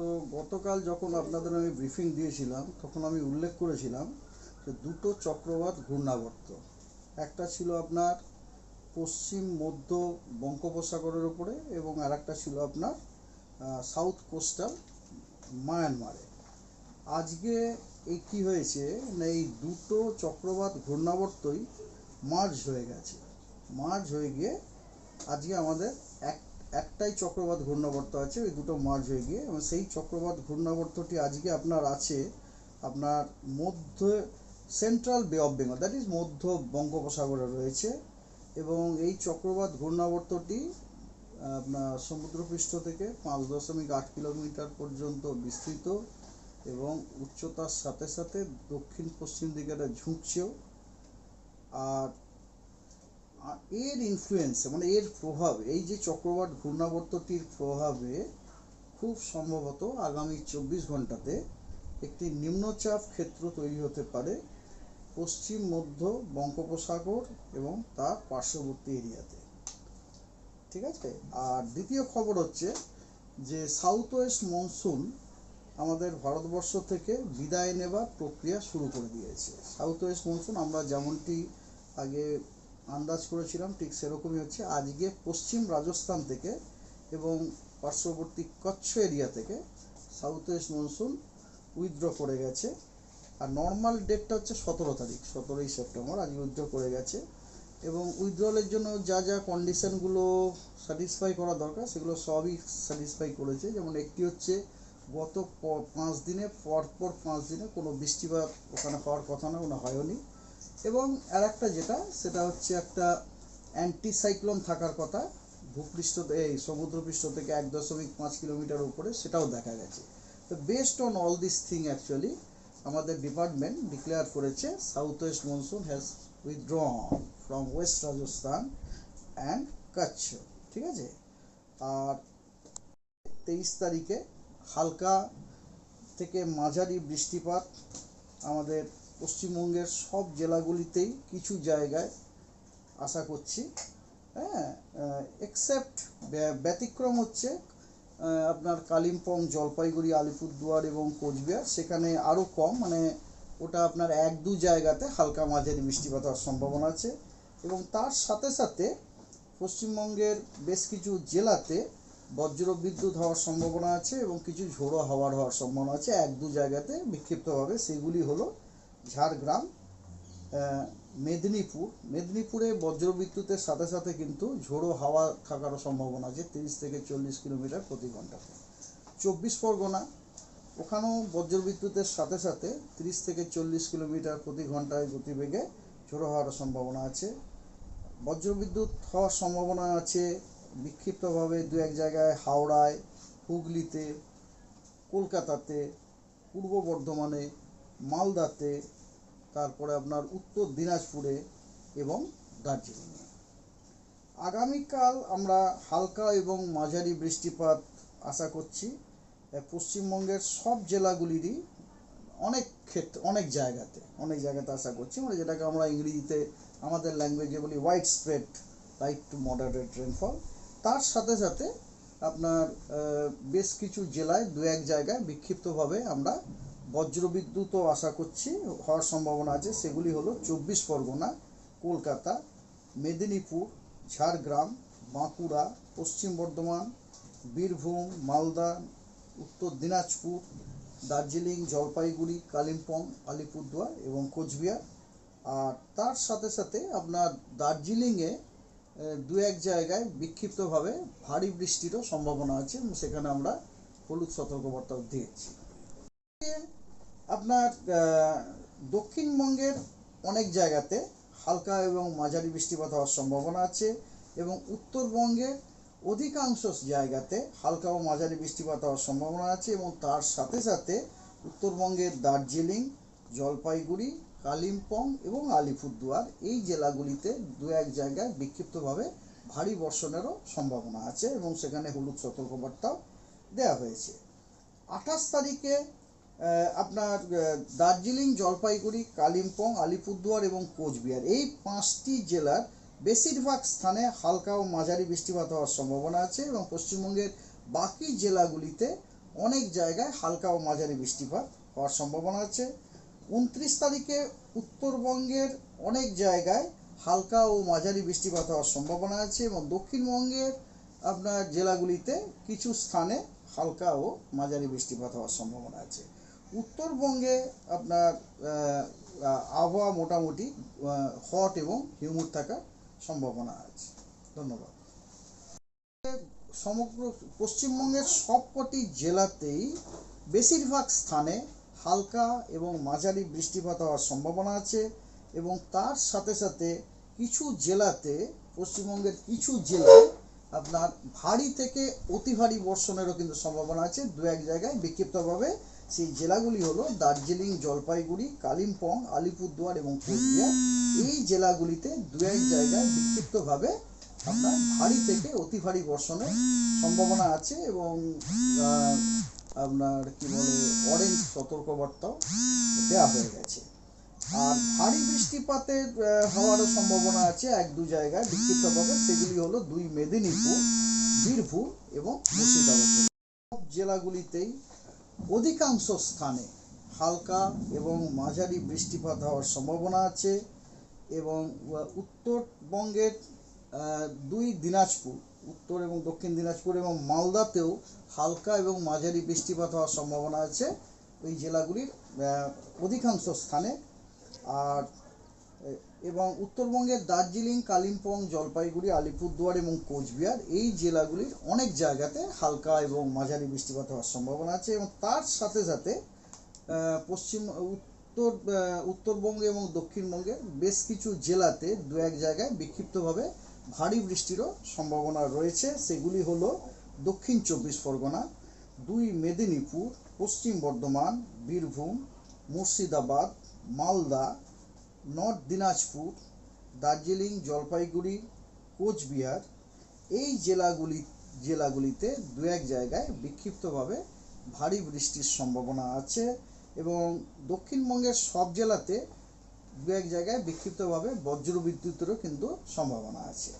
তো গতকাল যখন আপনাদের আমি ব্রিফিং দিয়েছিলাম, তখন আমি উল্লেখ করেছিলাম যে দুটো চক্রবাত ঘূর্ণাবর্ত। একটা ছিল আপনার পশ্চিম মধ্য বঙ্গোপসাগরের উপরে এবং আরেকটা ছিল আপনার সাউথ কোস্টাল মায়ানমারে আজকে এই কি হয়েছে না এই দুটো চক্রবাত ঘূর্ণাবর্তই মার্জ হয়ে গেছে। মার্জ হয়ে গিয়ে আজকে আমাদের এক একটাই চক্রবাদ ঘূর্ণাবর্ত আছে, ওই দুটো মার্জ হয়ে গিয়ে। এবং সেই চক্রবাদ ঘূর্ণাবর্তটি আজকে আপনার আছে আপনার মধ্য সেন্ট্রাল বে অফ বেঙ্গল দ্যাট ইজ মধ্য বঙ্গোপসাগরে রয়েছে। এবং এই চক্রবাদ ঘূর্ণাবর্তটি, আপনার সমুদ্রপৃষ্ঠ থেকে পাঁচ দশমিক আট কিলোমিটার পর্যন্ত বিস্তৃত এবং উচ্চতার সাথে সাথে দক্ষিণ পশ্চিম দিকে এটা ঝুঁকছেও। আর এর ইনফ্লুয়েন্সে মানে এর প্রভাবে, এই যে চক্রবাত ঘূর্ণাবর্তটির প্রভাবে খুব সম্ভবত আগামী চব্বিশ ঘন্টাতে একটি নিম্নচাপ ক্ষেত্র তৈরি হতে পারে পশ্চিম, মধ্য বঙ্গোপসাগর এবং তার পার্শ্ববর্তী এরিয়াতে। ঠিক আছে? আর দ্বিতীয় খবর হচ্ছে যে সাউথ ওয়েস্ট মনসুন আমাদের ভারতবর্ষ থেকে বিদায় নেবার প্রক্রিয়া শুরু করে দিয়েছে। সাউথ ওয়েস্ট মনসুন আমরা যেমনটি আগে আন্দাজ করেছিলাম, ঠিক সেরকমই হচ্ছে। আজকে পশ্চিম রাজস্থান থেকে এবং পার্শ্ববর্তী কচ্ছ এরিয়া থেকে সাউথ ওয়েস্ট মনসুন উইথড্র করে গেছে। আর নর্মাল ডেটটা হচ্ছে সতেরো তারিখ, সতেরোই সেপ্টেম্বর, আজকে উইথড্র করে গেছে। এবং উইথড্রলের জন্য যা যা কন্ডিশনগুলো স্যাটিসফাই করা দরকার, সেগুলো সবই স্যাটিসফাই করেছে। যেমন একটি হচ্ছে, গত পাঁচ দিনে পর পর পাঁচ দিনে কোনো বৃষ্টিপাত ওখানে হওয়ার কথা না ওখানে হয়নি এবং আর একটা যেটা, সেটা হচ্ছে একটা অ্যান্টিসাইক্লোন থাকার কথা। ভূপৃষ্ঠ এই সমুদ্রপৃষ্ঠ থেকে এক দশমিক পাঁচ কিলোমিটার উপরে সেটাও দেখা গেছে। তো based on all this thing actually আমাদের ডিপার্টমেন্ট ডিক্লেয়ার করেছে south west monsoon has withdrawn from west Rajasthan and Kutch ঠিক আছে? আর তেইশ তারিখে হালকা থেকে মাঝারি বৃষ্টিপাত আমাদের পশ্চিমবঙ্গের সব জেলাগুলিতেই কিছু জায়গায়, আশা করছি হ্যাঁ এক্সেপ্ট ব্যতিক্রম হচ্ছে আপনার কালিম্পং, জলপাইগুড়ি, আলিপুরদুয়ার এবং কোচবিহার, সেখানে আরও কম মানে ওটা আপনার এক দু জায়গাতে হালকা মাঝারি বৃষ্টিপাত হওয়ার সম্ভাবনা আছে এবং তার সাথে সাথে পশ্চিমবঙ্গের বেশ কিছু জেলাতে বজ্র বিদ্যুৎ হওয়ার সম্ভাবনা আছে এবং কিছু ঝোড়ো হাওয়ার হওয়ার সম্ভাবনা আছে। এক দু জায়গাতে বিক্ষিপ্তভাবে সেগুলি হলো ঝাড়গ্রাম মেদিনীপুর। মেদিনীপুরে বজ্রবিদ্যুতের সাথে সাথে কিন্তু ঝোড়ো হাওয়া থাকারও সম্ভাবনা আছে, তিরিশ থেকে চল্লিশ কিলোমিটার প্রতি ঘন্টাতে চব্বিশ পরগনা, ওখানেও বজ্রবিদ্যুতের সাথে সাথে তিরিশ থেকে চল্লিশ কিলোমিটার প্রতি ঘন্টায় গতিবেগে ঝোড়ো হওয়ার সম্ভাবনা আছে। বজ্রবিদ্যুৎ হওয়ার সম্ভাবনা আছে বিক্ষিপ্তভাবে দু এক জায়গায় হাওড়ায়, হুগলিতে, কলকাতাতে, পূর্ব বর্ধমানে মালদাতে, তারপরে আপনার উত্তর দিনাজপুরে এবং দার্জিলিংয়ে। আগামীকাল আমরা হালকা এবং মাঝারি বৃষ্টিপাত আশা করছি। পশ্চিমবঙ্গের সব জেলাগুলিরই অনেক ক্ষেত্রে, অনেক জায়গাতে অনেক জায়গাতে আশা করছি। মানে যেটাকে আমরা ইংরেজিতে আমাদের ল্যাঙ্গুয়েজে বলি widespread light to moderate rainfall তার সাথে সাথে আপনার বেশ কিছু জেলায় দু এক জায়গায় বিক্ষিপ্তভাবে আমরা বজ্রবিদ্যুৎও আশা করছি হওয়ার সম্ভাবনা আছে। সেগুলি হলো চব্বিশ পরগনা, কলকাতা, মেদিনীপুর, ঝাড়গ্রাম, বাঁকুড়া, পশ্চিম বর্ধমান, বীরভূম, মালদা, উত্তর দিনাজপুর, দার্জিলিং, জলপাইগুড়ি, কালিম্পং, আলিপুরদুয়ার এবং কোচবিহার। আর তার সাথে সাথে আপনার দার্জিলিংয়ে দু এক জায়গায় বিক্ষিপ্তভাবে ভারী বৃষ্টিরও সম্ভাবনা আছে। সেখানে আমরা হলুদ সতর্কবার্তাও দিয়েছি। আপনার দক্ষিণবঙ্গের অনেক জায়গাতে হালকা এবং মাঝারি বৃষ্টিপাত হওয়ার সম্ভাবনা আছে এবং উত্তরবঙ্গের অধিকাংশ জায়গাতে হালকা ও মাঝারি বৃষ্টিপাত হওয়ার সম্ভাবনা আছে এবং তার সাথে সাথে উত্তরবঙ্গের দার্জিলিং, জলপাইগুড়ি, কালিম্পং এবং আলিপুরদুয়ার এই জেলাগুলিতে দু এক জায়গায় বিক্ষিপ্তভাবে ভারী বর্ষণেরও সম্ভাবনা আছে এবং সেখানে হলুদ সতর্কবার্তাও দেওয়া হয়েছে। আঠাশ তারিখে আপনার দার্জিলিং, জলপাইগুড়ি, কালিম্পং, আলিপুরদুয়ার এবং কোচবিহার। এই পাঁচটি জেলার বেশিরভাগ স্থানে হালকা ও মাঝারি বৃষ্টিপাত হওয়ার সম্ভাবনা আছে এবং পশ্চিমবঙ্গের বাকি জেলাগুলিতে অনেক জায়গায় হালকা ও মাঝারি বৃষ্টিপাত হওয়ার সম্ভাবনা আছে। উনত্রিশ তারিখে উত্তরবঙ্গের অনেক জায়গায় হালকা ও মাঝারি বৃষ্টিপাত হওয়ার সম্ভাবনা আছে এবং দক্ষিণবঙ্গের আপনার জেলাগুলিতে কিছু স্থানে হালকা ও মাঝারি বৃষ্টিপাত হওয়ার সম্ভাবনা আছে। উত্তরবঙ্গে আপনার আবহাওয়া মোটামুটি হট এবং হিউমিড থাকার সম্ভাবনা আছে। ধন্যবাদ। সমগ্র পশ্চিমবঙ্গের সবকটি জেলাতেই বেশিরভাগ স্থানে হালকা এবং মাঝারি বৃষ্টিপাত হওয়ার সম্ভাবনা আছে এবং তার সাথে সাথে কিছু জেলাতে, পশ্চিমবঙ্গের কিছু জেলায় আপনার ভারী থেকে অতি ভারী বর্ষণেরও কিন্তু সম্ভাবনা আছে। দু এক জায়গায় বিক্ষিপ্তভাবে সেই জেলাগুলি হলো দার্জিলিং, জলপাইগুড়ি, কালিম্পং, আলিপুরদুয়ার এবং কোচবিহার এই জেলাগুলিতে দু এক জায়গায় বিক্ষিপ্তভাবে আপনার ভারী থেকে অতি ভারী বর্ষণের সম্ভাবনা আছে এবং আপনার কি বলে অরেঞ্জ সতর্কবার্তাও দেওয়া হয়ে গেছে। আর ভারী বৃষ্টিপাতের হওয়ারও সম্ভাবনা আছে এক দু জায়গায় বিক্ষিপ্তভাবে। সেগুলি হলো দুই মেদিনীপুর, বীরভূম এবং মুর্শিদাবাদ। জেলাগুলিতেই অধিকাংশ স্থানে হালকা এবং মাঝারি বৃষ্টিপাত হওয়ার সম্ভাবনা আছে এবং উত্তরবঙ্গের দুই দিনাজপুর, উত্তর এবং দক্ষিণ দিনাজপুর এবং মালদাতেও হালকা এবং মাঝারি বৃষ্টিপাত হওয়ার সম্ভাবনা আছে ওই জেলাগুলির অধিকাংশ স্থানে। আর এবং উত্তরবঙ্গের দার্জিলিং, কালিম্পং, জলপাইগুড়ি, আলিপুরদুয়ার এবং কোচবিহার এই জেলাগুলির অনেক জায়গাতে হালকা এবং মাঝারি বৃষ্টিপাত হওয়ার সম্ভাবনা আছে এবং তার সাথে সাথে পশ্চিম, উত্তর উত্তরবঙ্গে এবং দক্ষিণবঙ্গের বেশ কিছু জেলাতে দু এক জায়গায় বিক্ষিপ্তভাবে ভারী বৃষ্টিরও সম্ভাবনা রয়েছে। সেগুলি হলো দক্ষিণ চব্বিশ পরগনা, দুই মেদিনীপুর, পশ্চিম বর্ধমান, বীরভূম, মুর্শিদাবাদ, মালদা নর্থ দিনাজপুর, দার্জিলিং, জলপাইগুড়ি, কোচবিহার এই জেলাগুলি, জেলাগুলিতে দু এক জায়গায় বিক্ষিপ্তভাবে ভারী বৃষ্টির সম্ভাবনা আছে এবং দক্ষিণবঙ্গের সব জেলাতে দু এক জায়গায় বিক্ষিপ্তভাবে বজ্র বিদ্যুতেরও কিন্তু সম্ভাবনা আছে।